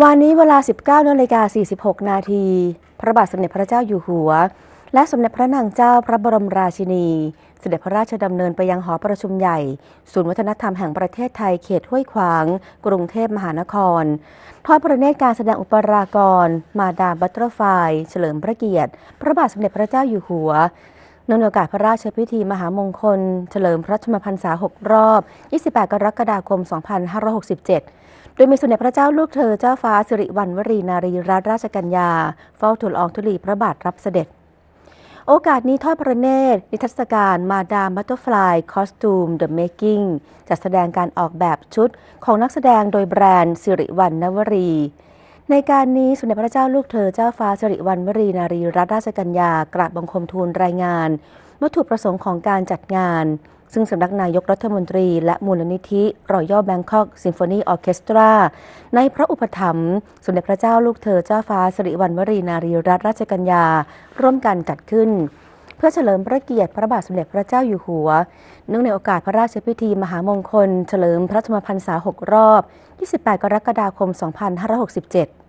วันนี้เวลา 19นาฬิกา46 นาที พระบาทสมเด็จพระเจ้าอยู่หัว และสมเด็จพระนางเจ้าพระบรมราชินี เสด็จพระราชดำเนินไปยังหอประชุมใหญ่ ศูนย์วัฒนธรรมแห่งประเทศไทยเขตห้วยขวาง กรุงเทพมหานคร ทอดพระเนตรการแสดงอุปรากร มาดามบัตเตอร์ไฟเฉลิมพระเกียรติ พระบาทสมเด็จพระเจ้าอยู่หัวเนื่องในโอกาสพระราชพิธีมหามงคล เฉลิมพระชนมพรรษา 6 รอบ 28 กรกฎาคม 2567 โดยมีสมเด็จพระเจ้าลูกเธอเจ้าฟ้าสิริวัณวรีนารีรัตนราชกัญญา เฝ้าทูลอองธุลีพระบาทรับเสด็จ โอกาสนี้ทอดพระเนตร นิทรรศการมาดามบัตเตอร์ฟลายคอสตูมเดอะเมคกิ้งจัดแสดงการออกแบบชุดของนักแสดงโดยแบรนด์สิริวัณนวรีในการนี้สมเด็จพระเจ้าลูกเธอเจ้าฟ้าสิริวัณวรีนารีรัตนราชกัญญากราบบังคมทูลรายงาน วัตถุประสงค์ของการจัดงาน ซึ่งสำนักนายกรัฐมนตรีและมูลนิธิรอยัลแบงคอกซิมโฟนีออเคสตรา ในพระอุปถัมภ์สมเด็จพระเจ้าลูกเธอเจ้าฟ้าสิริวัณวรีนารีรัตนราชกัญญา ร่วมกันจัดขึ้น เพื่อเฉลิมพระเกียรติพระบาทสมเด็จพระเจ้าอยู่หัว เนื่องในโอกาสพระราชพิธีมหามงคล เฉลิมพระชนมพรรษา 6 รอบ 28 กรกฎาคม 2567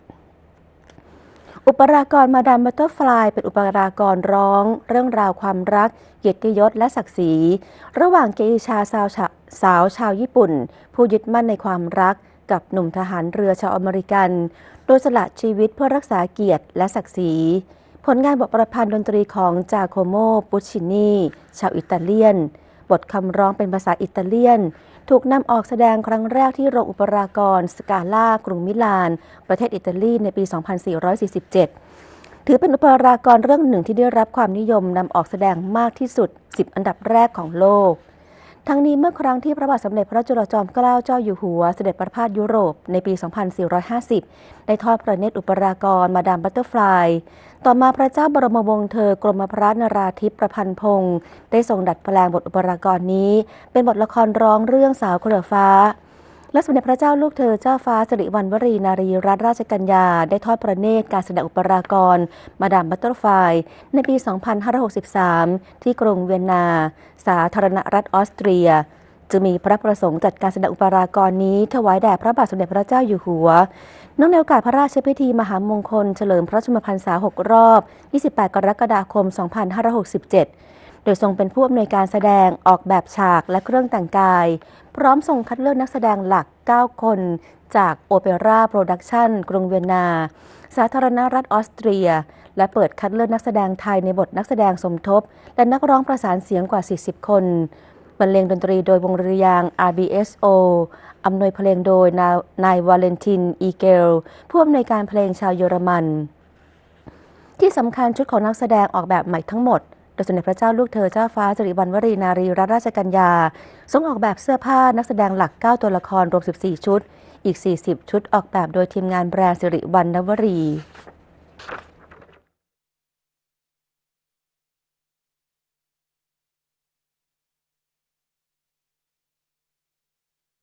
อุปรากรมาดามบัตเตอร์ฟลายเป็นอุปรากรร้อง เรื่องราวความรัก เกียรติยศและศักดิ์ศรี ระหว่างเกอิชาสาวชาสาวชาวญี่ปุ่น ผู้ยึดมั่นในความรักกับหนุ่มทหารเรือชาวอเมริกัน โดยสละชีวิตเพื่อรักษาเกียรติและศักดิ์ศรี ผลงานบทประพันธ์ดนตรีของจาโคโมปุชชินีชาวอิตาเลียน บทคำร้องเป็นภาษาอิตาเลียน ถูกนำออกแสดงครั้งแรกที่โรงอุปรากรสกาล่ากรุงมิลาน ประเทศอิตาลีในปี 2447 ถือเป็นอุปรากรเรื่องหนึ่งที่ได้รับความนิยมนำออกแสดงมากที่สุด 10 อันดับแรกของโลก ทั้งนี้เมื่อครั้งที่พระบาทสมเด็จพระจุลจอมเกล้าเจ้าอยู่หัวเสด็จประพาสยุโรปในปี 2450 ได้ทอดพระเนตรอุปรากรมาดามบัตเตอร์ฟลาย ต่อมาพระเจ้าบรมวงศ์เธอกรมพระนราธิปประพันธ์พงศ์ได้ทรงดัดแปลงบทอุปรากรนี้ เป็นบทละครร้องเรื่องสาวเครือฟ้า และสมเด็จพระเจ้าลูกเธอเจ้าฟ้าสิริวัณวรีนารีรัตนราชกัญญา ได้ทอดพระเนตรการแสดงอุปรากร มาดามบัตเตอร์ไฟในปี 2563 ที่กรุงเวียนนา สาธารณรัฐออสเตรียจึงมีพระประสงค์จัดการแสดงอุปรากรนี้ ถวายแด่พระบาทสมเด็จพระเจ้าอยู่หัวเนื่องในโอกาสพระราชพิธีมหามงคล เฉลิมพระชนมพรรษา 6 รอบ 28 กรกฎาคม 2567โดยทรงเป็นผู้อำนวยการแสดงออกแบบฉากและเครื่องแต่งกาย พร้อมทรงคัดเลือกนักแสดงหลัก 9 คน จากโอเปร่าโปรดักชันกรุงเวียนนา สาธารณรัฐออสเตรีย และเปิดคัดเลือกนักแสดงไทยในบทนักแสดงสมทบ และนักร้องประสานเสียงกว่า 40 คนบรรเลงดนตรีโดยวงดุริยาง RBSO อำนวยเพลงโดยนานายวาเลนติน อีเกล ผู้อำนวยการเพลงชาวเยอรมัน ที่สำคัญชุดของนักแสดงออกแบบใหม่ทั้งหมด โดยสมเด็จพระเจ้าลูกเธอเจ้าฟ้าสิริวัณวรีนารีรัตนราชกัญญาทรงออกแบบเสื้อผ้านักแสดงหลัก 9 ตัวละครรวม 14 ชุด อีก 40 ชุดออกแบบโดยทีมงานแบรนด์สิริวัณนวรี